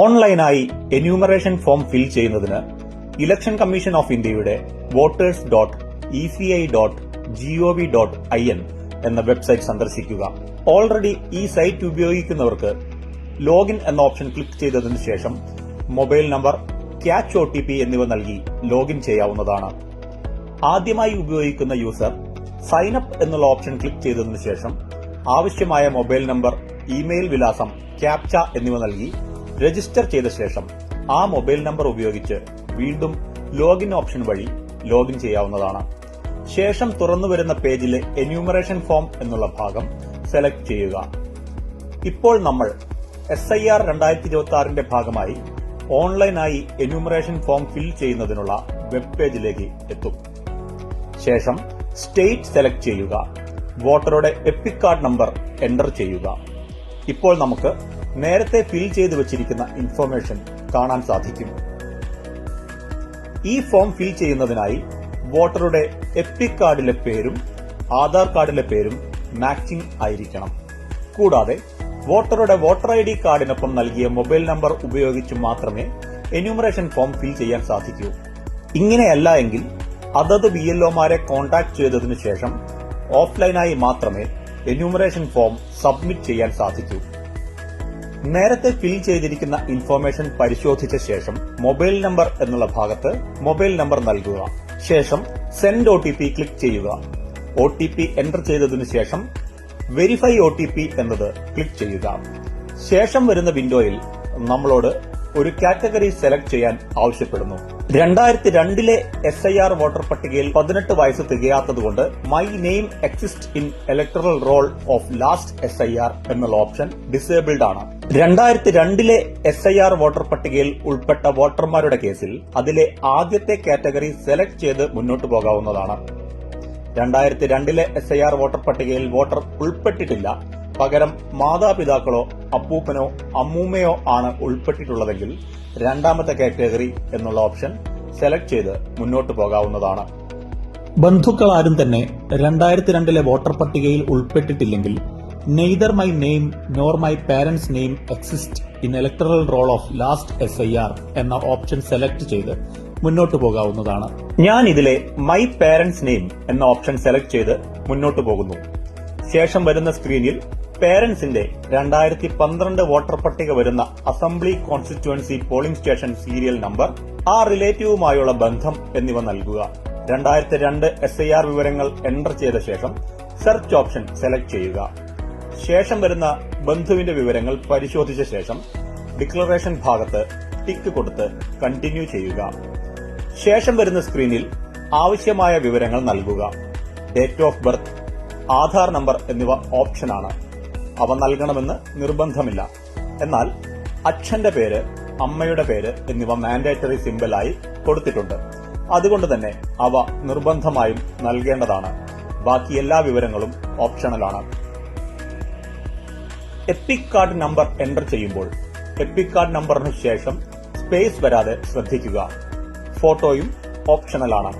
ഓൺലൈനായി enumeration form fill ചെയ്യുന്നതിന് election commission of ഇന്ത്യയുടെ voters dot E C I dot G O V dot I N എന്ന website സന്ദർശിക്കുക. Already ഈ site ഉപയോഗിക്കുന്നവർക്ക് ലോഗിൻ എന്ന ഓപ്ഷൻ ക്ലിക്ക് ചെയ്തതിന് ശേഷം mobile number captcha O T P എന്നിവ നൽകി ലോഗിൻ ചെയ്യാവുന്നതാണ്. ആദ്യമായി ഉപയോഗിക്കുന്ന യൂസർ സൈൻ അപ്പ് എന്നുള്ള ഓപ്ഷൻ ക്ലിക്ക് ചെയ്തതിനു ശേഷം ആവശ്യമായ മൊബൈൽ നമ്പർ ഇമെയിൽ വിലാസം ക്യാപ്ച എന്നിവ നൽകി രജിസ്റ്റർ ചെയ്ത ശേഷം ആ മൊബൈൽ നമ്പർ ഉപയോഗിച്ച് വീണ്ടും ലോഗിൻ ഓപ്ഷൻ വഴി ലോഗിൻ ചെയ്യാവുന്നതാണ്. ശേഷം തുറന്നു വരുന്ന പേജിലെ എന്യൂമറേഷൻ ഫോം എന്നുള്ള ഭാഗം സെലക്ട് ചെയ്യുക. ഇപ്പോൾ നമ്മൾ എസ് ഐ ആർ രണ്ടായിരത്തി ഇരുപത്തി ആറിന്റെ ഭാഗമായി ഓൺലൈനായി എന്യൂമറേഷൻ ഫോം ഫിൽ ചെയ്യുന്നതിനുള്ള വെബ് പേജിലേക്ക് എത്തും. ശേഷം സ്റ്റേറ്റ് സെലക്ട് ചെയ്യുക. വോട്ടറുടെ എപ്പിക് കാർഡ് നമ്പർ എന്റർ ചെയ്യുക. ഇപ്പോൾ നമുക്ക് നേരത്തെ ഫിൽ ചെയ്തു വച്ചിരിക്കുന്ന ഇൻഫർമേഷൻ കാണാൻ സാധിക്കും. ഈ ഫോം ഫിൽ ചെയ്യുന്നതിനായി വോട്ടറുടെ എപ്പിക് കാർഡിലെ പേരും ആധാർ കാർഡിലെ പേരും മാച്ചിങ് ആയിരിക്കണം. കൂടാതെ വോട്ടറുടെ വോട്ടർ ഐ ഡി കാർഡിനൊപ്പം നൽകിയ മൊബൈൽ നമ്പർ ഉപയോഗിച്ച് മാത്രമേ എന്യൂമറേഷൻ ഫോം ഫിൽ ചെയ്യാൻ സാധിക്കൂ. ഇങ്ങനെയല്ല എങ്കിൽ അതത് ബി എൽഒമാരെ കോൺടാക്ട് ചെയ്തതിനു ശേഷം ഓഫ്ലൈനായി മാത്രമേ എന്യൂമറേഷൻ ഫോം സബ്മിറ്റ് ചെയ്യാൻ സാധിക്കൂ. നേരത്തെ ഫിൽ ചെയ്തിരിക്കുന്ന ഇൻഫർമേഷൻ പരിശോധിച്ച ശേഷം മൊബൈൽ നമ്പർ എന്നുള്ള ഭാഗത്ത് മൊബൈൽ നമ്പർ നൽകുക. ശേഷം send O T P click ചെയ്യുക. ഒ ടി പി ചെയ്തതിനു ശേഷം വെരിഫൈ ഒ ടി പി എന്നത് ക്ലിക്ക് ചെയ്യുക. ശേഷം വരുന്ന വിൻഡോയിൽ നമ്മളോട് ഒരു കാറ്റഗറി സെലക്ട് ചെയ്യാൻ ആവശ്യപ്പെടുന്നു. രണ്ടായിരത്തി രണ്ടിലെ എസ് ഐ ആർ വോട്ടർ പട്ടികയിൽ പതിനെട്ട് വയസ്സ് തികയാത്തതുകൊണ്ട് my name exist in electoral roll of last S I R എന്നുള്ള ഓപ്ഷൻ ഡിസേബിൾഡ് ആണ്. രണ്ടായിരത്തി രണ്ടിലെ എസ് ഐ ആർ വോട്ടർ പട്ടികയിൽ ഉൾപ്പെട്ട വോട്ടർമാരുടെ കേസിൽ അതിലെ ആദ്യത്തെ കാറ്റഗറി സെലക്ട് ചെയ്ത് മുന്നോട്ട് പോകാവുന്നതാണ്. രണ്ടായിരത്തി രണ്ടിലെ എസ് ഐ ആർ വോട്ടർ പട്ടികയിൽ വോട്ടർ ഉൾപ്പെട്ടിട്ടില്ല. പകരം മാതാപിതാക്കളോ അപ്പൂപ്പനോ അമ്മൂമ്മയോ ആണ് ഉൾപ്പെട്ടിട്ടുള്ളതെങ്കിൽ രണ്ടാമത്തെ കാറ്റഗറി എന്നുള്ള ഓപ്ഷൻ സെലക്ട് ചെയ്ത് മുന്നോട്ട് പോകാവുന്നതാണ്. ബന്ധുക്കളാരും തന്നെ രണ്ടായിരത്തി രണ്ടിലെ വോട്ടർ പട്ടികയിൽ ഉൾപ്പെട്ടിട്ടില്ലെങ്കിൽ neither my name nor my parents name exist in electoral roll of last S I R എന്ന ഓപ്ഷൻ സെലക്ട് ചെയ്ത് മുന്നോട്ട് പോകാവുന്നതാണ്. ഞാൻ ഇതിലെ മൈ പാരന്റ്സ് നെയിം എന്ന ഓപ്ഷൻ സെലക്ട് ചെയ്ത് മുന്നോട്ട് പോകുന്നു. ശേഷം വരുന്ന സ്ക്രീനിൽ പേരന്റ്സിന്റെ രണ്ടായിരത്തി പന്ത്രണ്ട് വോട്ടർ പട്ടിക വരുന്ന assembly constituency polling station serial number ആ റിലേറ്റീവുമായുള്ള ബന്ധം എന്നിവ നൽകുക. രണ്ടായിരത്തി രണ്ട് എസ് ഐ ആർ വിവരങ്ങൾ എന്റർ ചെയ്ത ശേഷം സെർച്ച് ഓപ്ഷൻ സെലക്ട് ചെയ്യുക. ശേഷം വരുന്ന ബന്ധുവിന്റെ വിവരങ്ങൾ പരിശോധിച്ച ശേഷം ഡിക്ലറേഷൻ ഭാഗത്ത് ടിക്ക് കൊടുത്ത് കണ്ടിന്യൂ ചെയ്യുക. ശേഷം വരുന്ന സ്ക്രീനിൽ ആവശ്യമായ വിവരങ്ങൾ നൽകുക. Date of birth Aadhaar number എന്നിവ ഓപ്ഷനാണ് അവ നൽകണമെന്ന് നിർബന്ധമില്ല. എന്നാൽ അച്ഛന്റെ പേര് അമ്മയുടെ പേര് എന്നിവ മാൻഡേറ്ററി സിമ്പിളായി കൊടുത്തിട്ടുണ്ട്. അതുകൊണ്ട് തന്നെ അവ നിർബന്ധമായും നൽകേണ്ടതാണ്. ബാക്കി എല്ലാ വിവരങ്ങളും ഓപ്ഷണലാണ് എപ്പിക് കാർഡ് നമ്പർ എന്റർ ചെയ്യുമ്പോൾ എപ്പിക് കാർഡ് നമ്പറിന് ശേഷം സ്പേസ് വരാതെ ശ്രദ്ധിക്കുക. ഫോട്ടോയും ഓപ്ഷണലാണ്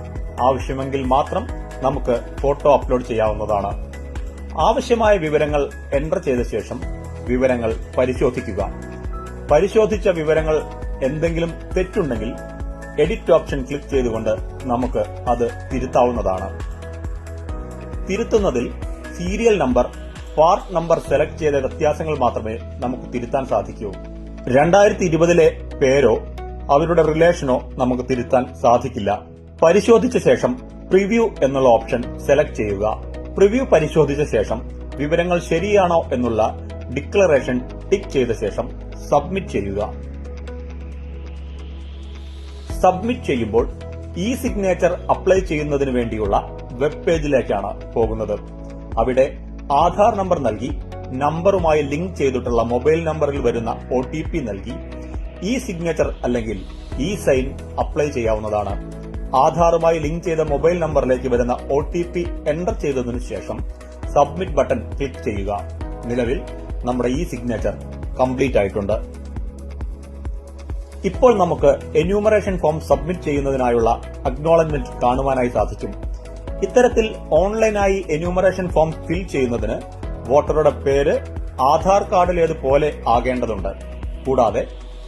ആവശ്യമെങ്കിൽ മാത്രം നമുക്ക് ഫോട്ടോ അപ്ലോഡ് ചെയ്യാവുന്നതാണ്. ആവശ്യമായ വിവരങ്ങൾ എന്റർ ചെയ്ത ശേഷം വിവരങ്ങൾ പരിശോധിക്കുക. പരിശോധിച്ച വിവരങ്ങൾ എന്തെങ്കിലും തെറ്റുണ്ടെങ്കിൽ എഡിറ്റ് ഓപ്ഷൻ ക്ലിക്ക് ചെയ്തുകൊണ്ട് നമുക്ക് അത് തിരുത്താവുന്നതാണ്. തിരുത്തുന്നതിൽ serial number part number select ചെയ്ത വ്യത്യാസങ്ങൾ മാത്രമേ നമുക്ക് തിരുത്താൻ സാധിക്കൂ. രണ്ടായിരത്തി ഇരുപതിലെ പേരോ അവരുടെ റിലേഷനോ നമുക്ക് തിരുത്താൻ സാധിക്കില്ല. പരിശോധിച്ച ശേഷം പ്രിവ്യൂ എന്നുള്ള ഓപ്ഷൻ സെലക്ട് ചെയ്യുക. പ്രിവ്യൂ പരിശോധിച്ച ശേഷം വിവരങ്ങൾ ശരിയാണോ എന്നുള്ള ഡിക്ലറേഷൻ ടിക്ക് ചെയ്ത ശേഷം സബ്മിറ്റ് ചെയ്യുക. സബ്മിറ്റ് ചെയ്യുമ്പോൾ ഇ സിഗ്നേച്ചർ അപ്ലൈ ചെയ്യുന്നതിന് വേണ്ടിയുള്ള വെബ് പേജിലേക്കാണ് പോകുന്നത്. അവിടെ ആധാർ നമ്പർ നൽകി നമ്പറുമായി ലിങ്ക് ചെയ്തിട്ടുള്ള മൊബൈൽ നമ്പറിൽ വരുന്ന ഒ ടി പി നൽകി ഇ സിഗ്നേച്ചർ അല്ലെങ്കിൽ ഇ സൈൻ അപ്ലൈ ചെയ്യാവുന്നതാണ്. ആധാറുമായി ലിങ്ക് ചെയ്ത മൊബൈൽ നമ്പറിലേക്ക് വരുന്ന ഒ ടി പി ചെയ്തതിനു ശേഷം സബ്മിറ്റ് ബട്ടൺ ക്ലിക്ക് ചെയ്യുക. നിലവിൽ നമ്മുടെ ഇ സിഗ്നേച്ചർ കംപ്ലീറ്റ് ആയിട്ടുണ്ട്. ഇപ്പോൾ നമുക്ക് എന്യൂമറേഷൻ ഫോം സബ്മിറ്റ് ചെയ്യുന്നതിനായുള്ള അക്നോളജ്മെന്റ് കാണുവാനായി സാധിക്കും. ഇത്തരത്തിൽ ഓൺലൈനായി എന്യൂമറേഷൻ ഫോം ഫിൽ ചെയ്യുന്നതിന് വോട്ടറുടെ പേര് ആധാർ കാർഡിലേതുപോലെ ആകേണ്ടതുണ്ട്. കൂടാതെ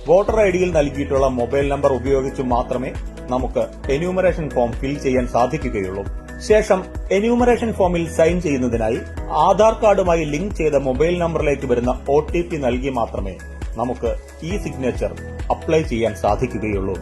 വോട്ടർ ഐ ഡിയിൽ നൽകിയിട്ടുള്ള മൊബൈൽ നമ്പർ ഉപയോഗിച്ച് മാത്രമേ നമുക്ക് എന്യൂമറേഷൻ ഫോം ഫിൽ ചെയ്യാൻ സാധിക്കുകയുള്ളൂ. ശേഷം എന്യൂമറേഷൻ ഫോമിൽ സൈൻ ചെയ്യുന്നതിനായി ആധാർ കാർഡുമായി ലിങ്ക് ചെയ്ത മൊബൈൽ നമ്പറിലേക്ക് വരുന്ന ഒ നൽകി മാത്രമേ നമുക്ക് ഈ സിഗ്നേച്ചർ അപ്ലൈ ചെയ്യാൻ സാധിക്കുകയുള്ളൂ.